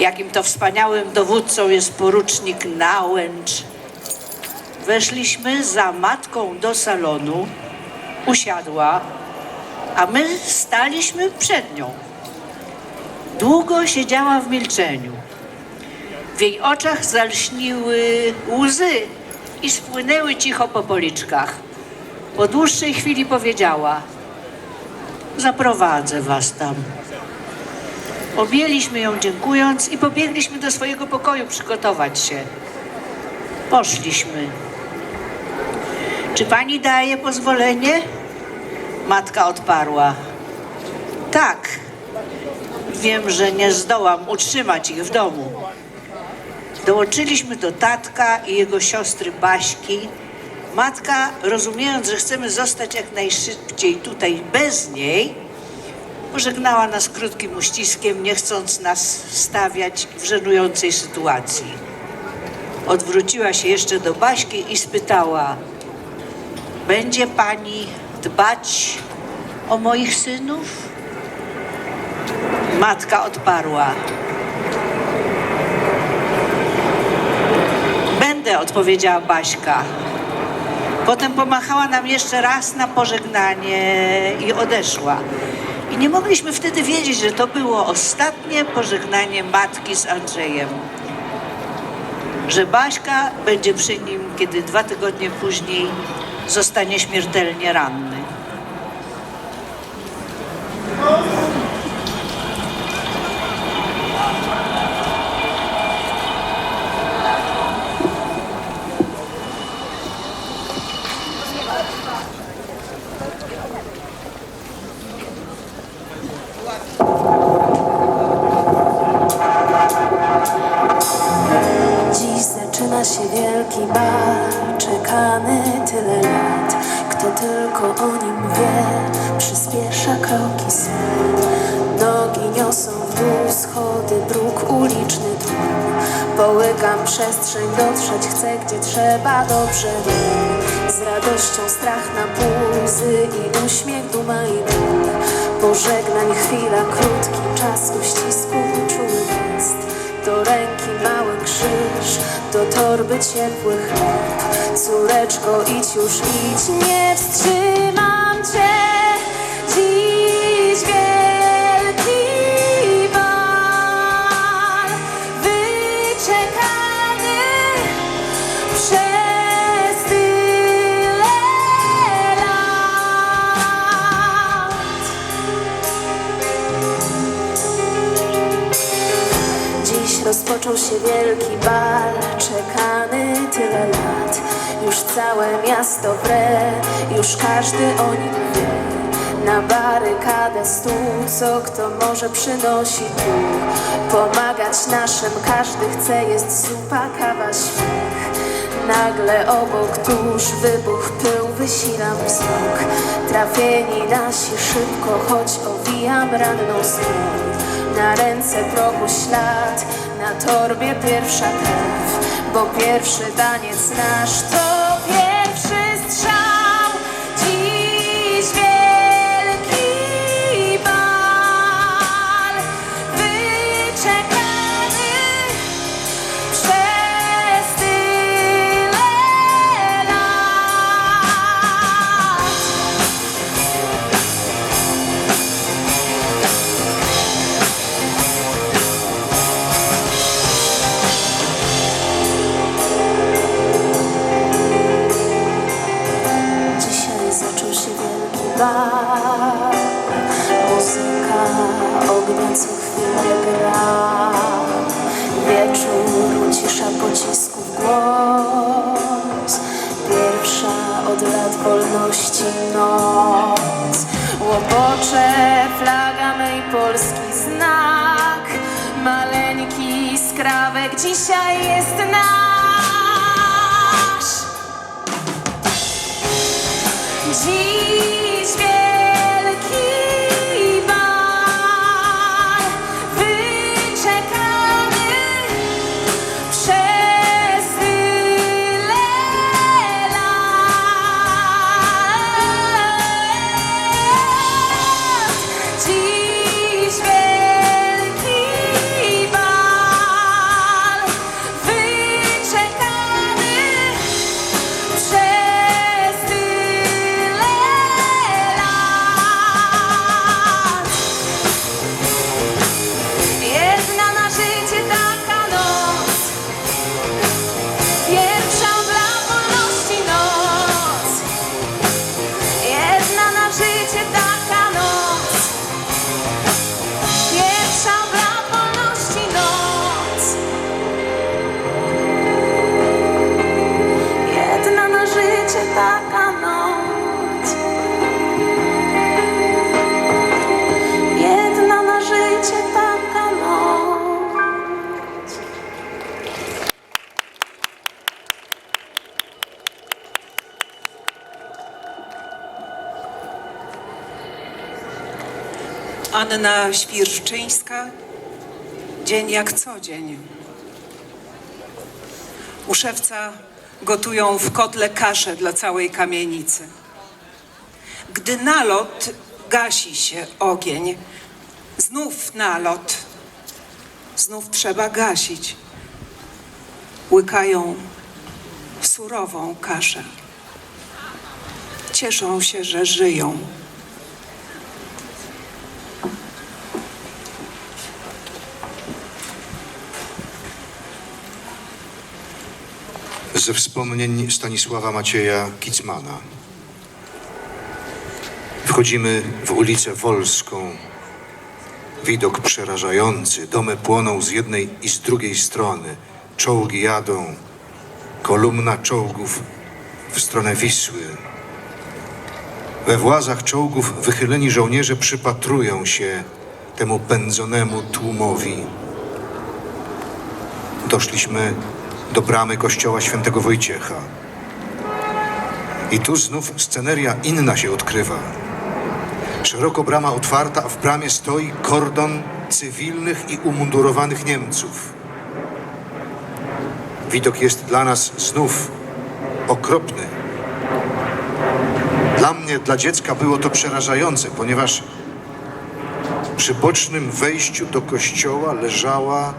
jakim to wspaniałym dowódcą jest porucznik Nałęcz. Weszliśmy za matką do salonu, usiadła, a my staliśmy przed nią. Długo siedziała w milczeniu. W jej oczach zalśniły łzy i spłynęły cicho po policzkach. Po dłuższej chwili powiedziała: Zaprowadzę was tam. Objęliśmy ją dziękując i pobiegliśmy do swojego pokoju przygotować się. Poszliśmy. Czy pani daje pozwolenie? Matka odparła. Tak. Wiem, że nie zdołam utrzymać ich w domu. Dołączyliśmy do tatka i jego siostry Baśki. Matka, rozumiejąc, że chcemy zostać jak najszybciej tutaj bez niej, pożegnała nas krótkim uściskiem, nie chcąc nas stawiać w żenującej sytuacji. Odwróciła się jeszcze do Baśki i spytała: Będzie pani dbać o moich synów? Matka odparła: Będę, odpowiedziała Baśka. Potem pomachała nam jeszcze raz na pożegnanie i odeszła. I nie mogliśmy wtedy wiedzieć, że to było ostatnie pożegnanie matki z Andrzejem. Że Baśka będzie przy nim, kiedy dwa tygodnie później zostanie śmiertelnie ranny. Schody, dróg uliczny tłum. Połykam przestrzeń, dotrzeć chcę, gdzie trzeba dobrze wiem. Z radością strach na pół, i uśmiech, duma i ból. Pożegnań chwila, krótki czas uścisku, czuły. Do ręki mały krzyż, do torby ciepły chleb. Córeczko, idź już, idź, nie wstrzymam całe miasto wre, już każdy o nim wie. Na barykadę stół, co kto może przynosi tu. Pomagać naszym każdy chce, jest zupa, kawa, śmiech. Nagle obok tuż wybuch pył, wysilam wzrok. Trafieni nasi szybko, choć owijam ranną stroń. Na ręce progu ślad, na torbie pierwsza krew, bo pierwszy taniec nasz to skrawek dzisiaj jest nasz. Dziś Anna Świerszczyńska. Dzień jak co dzień. U szewca gotują w kotle kaszę dla całej kamienicy. Gdy nalot gasi się ogień, znów nalot, znów trzeba gasić. Łykają surową kaszę. Cieszą się, że żyją. Ze wspomnień Stanisława Macieja Kicmana. Wchodzimy w ulicę Wolską. Widok przerażający. Domy płoną z jednej i z drugiej strony. Czołgi jadą. Kolumna czołgów w stronę Wisły. We włazach czołgów wychyleni żołnierze przypatrują się temu pędzonemu tłumowi. Doszliśmy do bramy kościoła świętego Wojciecha. I tu znów sceneria inna się odkrywa. Szeroko brama otwarta, a w bramie stoi kordon cywilnych i umundurowanych Niemców. Widok jest dla nas znów okropny. Dla mnie, dla dziecka było to przerażające, ponieważ przy bocznym wejściu do kościoła leżała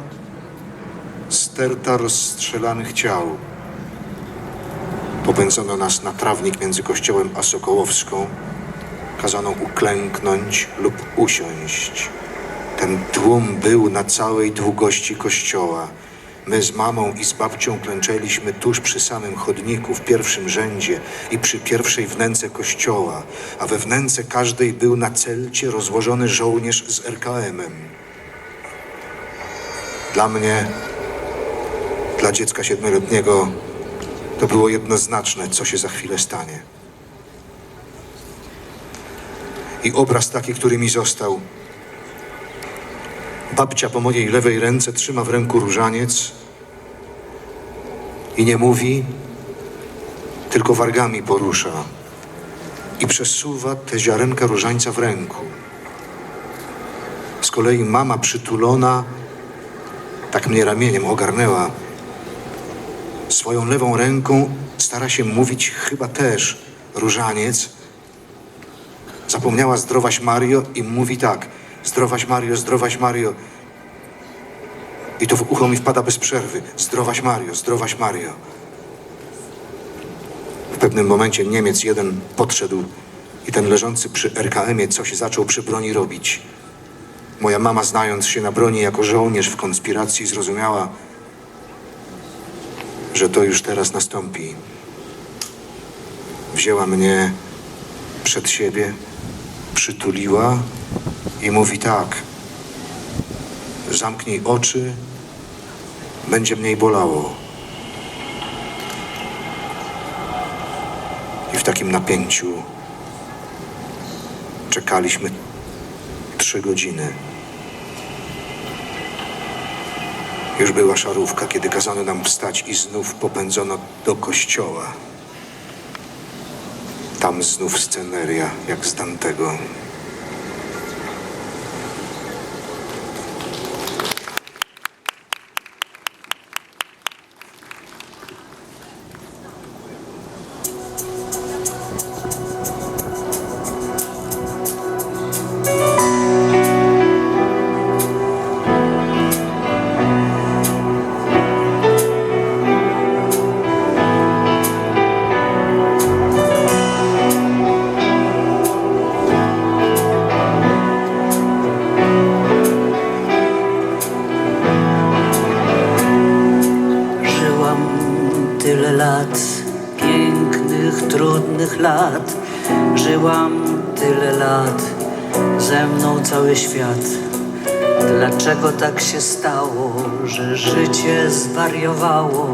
sterta rozstrzelanych ciał. Popędzono nas na trawnik między kościołem a Sokołowską. Kazano uklęknąć lub usiąść. Ten tłum był na całej długości kościoła. My z mamą i z babcią klęczeliśmy tuż przy samym chodniku w pierwszym rzędzie i przy pierwszej wnęce kościoła, a we wnęce każdej był na celcie rozłożony żołnierz z RKM-em. Dla mnie dla dziecka siedmioletniego to było jednoznaczne, co się za chwilę stanie. I obraz taki, który mi został. Babcia po mojej lewej ręce trzyma w ręku różaniec i nie mówi, tylko wargami porusza i przesuwa te ziarenka różańca w ręku. Z kolei mama przytulona tak mnie ramieniem ogarnęła. Swoją lewą ręką stara się mówić chyba też różaniec. Zapomniała zdrowaś Mario i mówi tak. Zdrowaś Mario, zdrowaś Mario. I to w ucho mi wpada bez przerwy. Zdrowaś Mario, zdrowaś Mario. W pewnym momencie Niemiec jeden podszedł i ten leżący przy RKM-ie coś zaczął przy broni robić. Moja mama, znając się na broni jako żołnierz w konspiracji, zrozumiała, że to już teraz nastąpi. Wzięła mnie przed siebie, przytuliła i mówi tak: Zamknij oczy, będzie mniej bolało. I w takim napięciu czekaliśmy trzy godziny. Już była szarówka, kiedy kazano nam wstać i znów popędzono do kościoła. Tam znów sceneria, jak z Dantego. Trudnych lat. Żyłam tyle lat, ze mną cały świat. Dlaczego tak się stało, że życie zwariowało?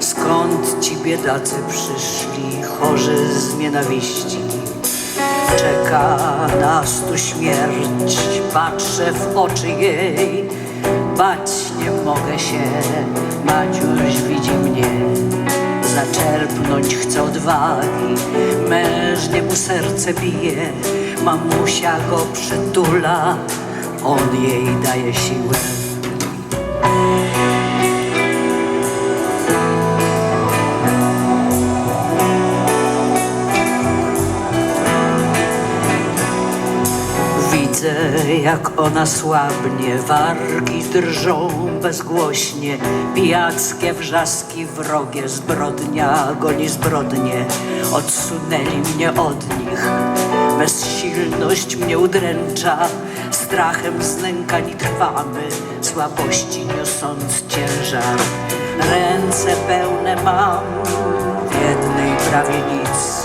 Skąd ci biedacy przyszli, chorzy z nienawiści? Czeka nas tu śmierć, patrzę w oczy jej. Bać nie mogę się, mnie. Zaczerpnąć chcę odwagi, mężnie mu serce bije. Mamusia go przytula, on jej daje siłę. Jak ona słabnie, wargi drżą bezgłośnie, pijackie wrzaski wrogie, zbrodnia goni zbrodnie, odsunęli mnie od nich. Bezsilność mnie udręcza, strachem znękani trwamy, słabości niosąc ciężar. Ręce pełne mam, w jednej prawie nic,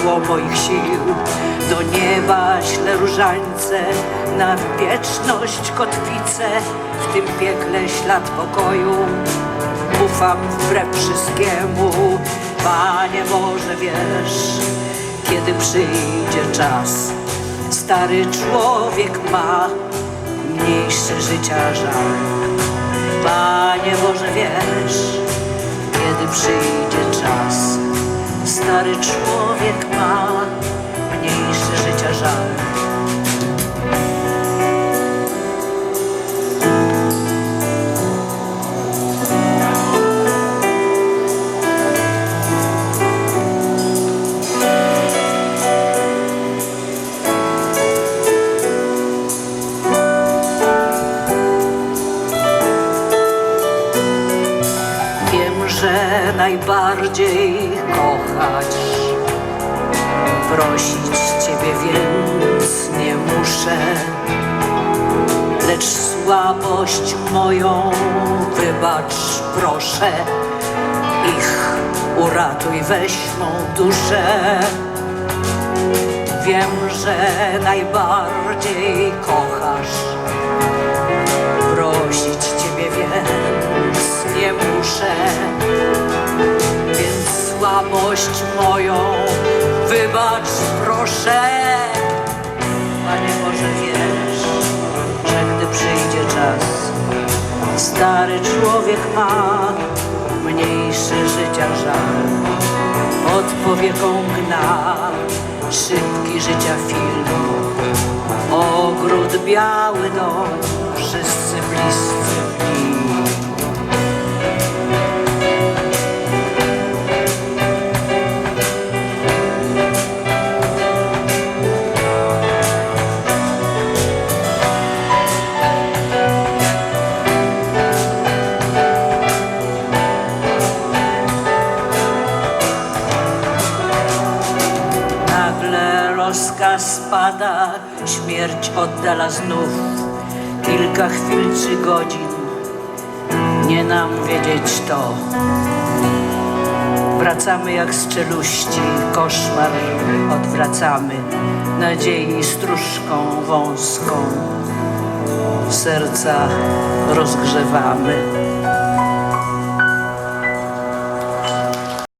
źródło moich sił. Do nieba ślę różańce, na wieczność kotwicę, w tym piekle ślad pokoju. Ufam wbrew wszystkiemu, Panie może wiesz, kiedy przyjdzie czas. Stary człowiek ma mniejszy życia żal. Panie Boże wiesz, kiedy przyjdzie czas. Stary człowiek że najbardziej kochać Prosić Ciebie więc nie muszę Lecz słabość moją wybacz proszę. Ich uratuj, weź mą duszę. Wiem, że najbardziej kochasz stary człowiek ma mniejszy życia żal. Pod powieką gna szybki życia film. Ogród biały dom, Nagle rozkaz pada, śmierć oddala znów. Kilka chwil czy godzin, nie nam wiedzieć to. Wracamy jak z czeluści, koszmar odwracamy. Nadziei stróżką wąską serca rozgrzewamy